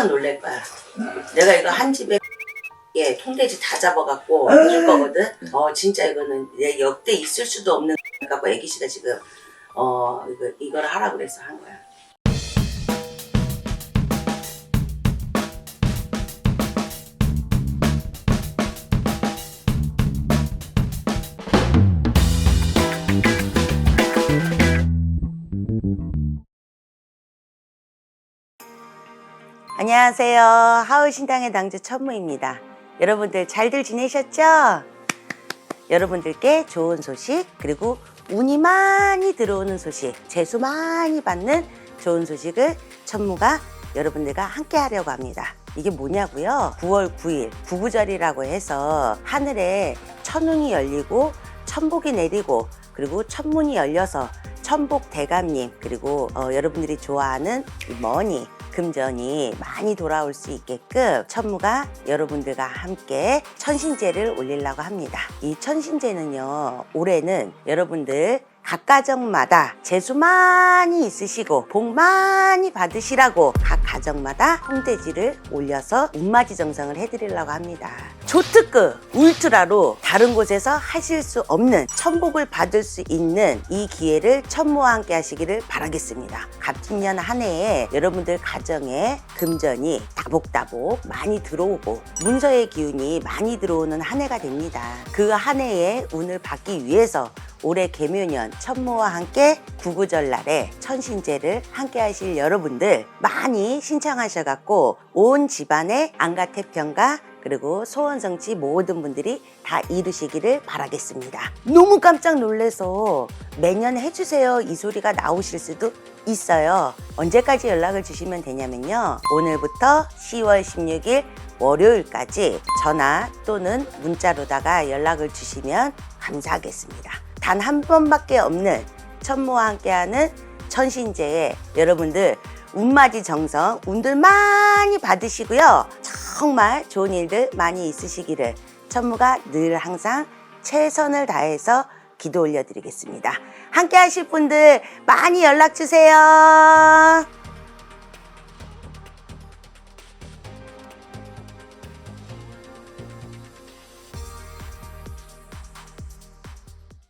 깜짝 놀랄 거야. 내가 이거 한 집에 예, 통돼지 다 잡아갖고 해줄 거거든. 어, 진짜 이거는 내 역대 있을 수도 없는 갖고 애기 씨가 지금 어 이거 이걸 하라 그래서 한 거야. 안녕하세요. 하우신당의 당주 천무입니다. 여러분들 잘들 지내셨죠? 여러분들께 좋은 소식 그리고 운이 많이 들어오는 소식, 재수 많이 받는 좋은 소식을 천무가 여러분들과 함께 하려고 합니다. 이게 뭐냐고요? 9월 9일 구구절이라고 해서 하늘에 천운이 열리고 천복이 내리고 그리고 천문이 열려서 천복 대감님 그리고 어, 여러분들이 좋아하는 이 머니 금전이 많이 돌아올 수 있게끔 천무가 여러분들과 함께 천신제를 올리려고 합니다. 이 천신제는요, 올해는 여러분들 각 가정마다 재수 많이 있으시고 복 많이 받으시라고 각 가정마다 홍대지를 올려서 운마지 정성을 해드리려고 합니다. 초특급 울트라로 다른 곳에서 하실 수 없는 천복을 받을 수 있는 이 기회를 천무와 함께 하시기를 바라겠습니다. 갑진년 한 해에 여러분들 가정에 금전이 따복따복 많이 들어오고 문서의 기운이 많이 들어오는 한 해가 됩니다. 그 한 해의 운을 받기 위해서 올해 개묘년 천모와 함께 구구절날에 천신제를 함께 하실 여러분들 많이 신청하셔갖고 온 집안의 안가태평과 그리고 소원성취 모든 분들이 다 이루시기를 바라겠습니다. 너무 깜짝 놀래서 매년 해주세요 이 소리가 나오실 수도 있어요. 언제까지 연락을 주시면 되냐면요. 오늘부터 10월 16일 월요일까지 전화 또는 문자로다가 연락을 주시면 감사하겠습니다. 단 한 번밖에 없는 천모와 함께하는 천신제에 여러분들 운맞이 정성 운들 많이 받으시고요. 정말 좋은 일들 많이 있으시기를 천무가 늘 항상 최선을 다해서 기도 올려드리겠습니다. 함께 하실 분들 많이 연락 주세요.